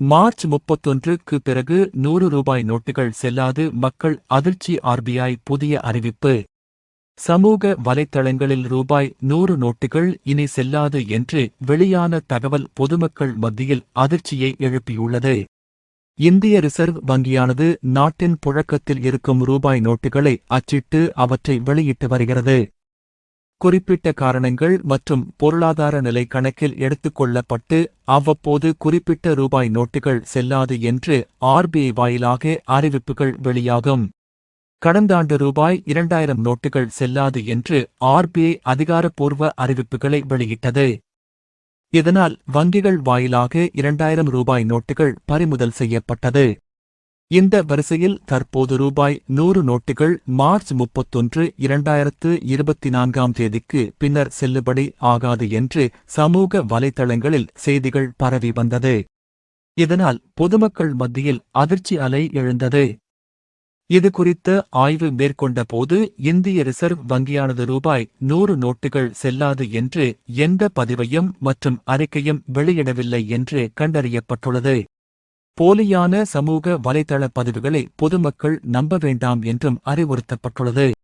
March முப்பத்தொன்றுக்கு பிறகு நூறு ரூபாய் நோட்டுகள் செல்லாது மக்கள் அதிர்ச்சி ஆர்பிஐ புதிய அறிவிப்பு. சமூக வலைத்தளங்களில் ரூபாய் நூறு நோட்டுகள் இனி செல்லாது என்று வெளியான தகவல் பொதுமக்கள் மத்தியில் அதிர்ச்சியை எழுப்பியுள்ளது. இந்திய ரிசர்வ் வங்கியானது நாட்டின் புழக்கத்தில் இருக்கும் ரூபாய் நோட்டுகளை அச்சிட்டு அவற்றை வெளியிட்டு வருகிறது. குறிப்பிட்ட காரணங்கள் மற்றும் பொருளாதார நிலை கணக்கில் எடுத்துக்கொள்ளப்பட்டு அவ்வப்போது குறிப்பிட்ட ரூபாய் நோட்டுகள் செல்லாது என்று ஆர்பிஐ வாயிலாக அறிவிப்புகள் வெளியாகும். கடந்த ஆண்டு ரூபாய் இரண்டாயிரம் நோட்டுகள் செல்லாது என்று ஆர்பிஐ அதிகாரப்பூர்வ அறிவிப்புகளை வெளியிட்டது. இதனால் வங்கிகள் வாயிலாக இரண்டாயிரம் ரூபாய் நோட்டுகள் பறிமுதல் செய்யப்பட்டது. இந்த வரிசையில் தற்போது ரூபாய் நூறு நோட்டுகள் மார்ச் முப்பத்தொன்று இரண்டாயிரத்து இருபத்தி நான்காம் தேதிக்கு பின்னர் செல்லுபடி ஆகாது என்று சமூக வலைதளங்களில் செய்திகள் பரவி வந்தது. இதனால் பொதுமக்கள் மத்தியில் அதிர்ச்சி அலை எழுந்தது. இது குறித்த ஆய்வு மேற்கொண்ட போது இந்திய ரிசர்வ் வங்கியானது ரூபாய் நூறு நோட்டுகள் செல்லாது என்று எந்த பதிவையும் மற்றும் அறிக்கையும் வெளியிடவில்லை என்று கண்டறியப்பட்டுள்ளது. போலியான சமூக வலைதள பதிவுகளை பொதுமக்கள் நம்ப வேண்டாம் என்றும் அறிவுறுத்தப்பட்டுள்ளது.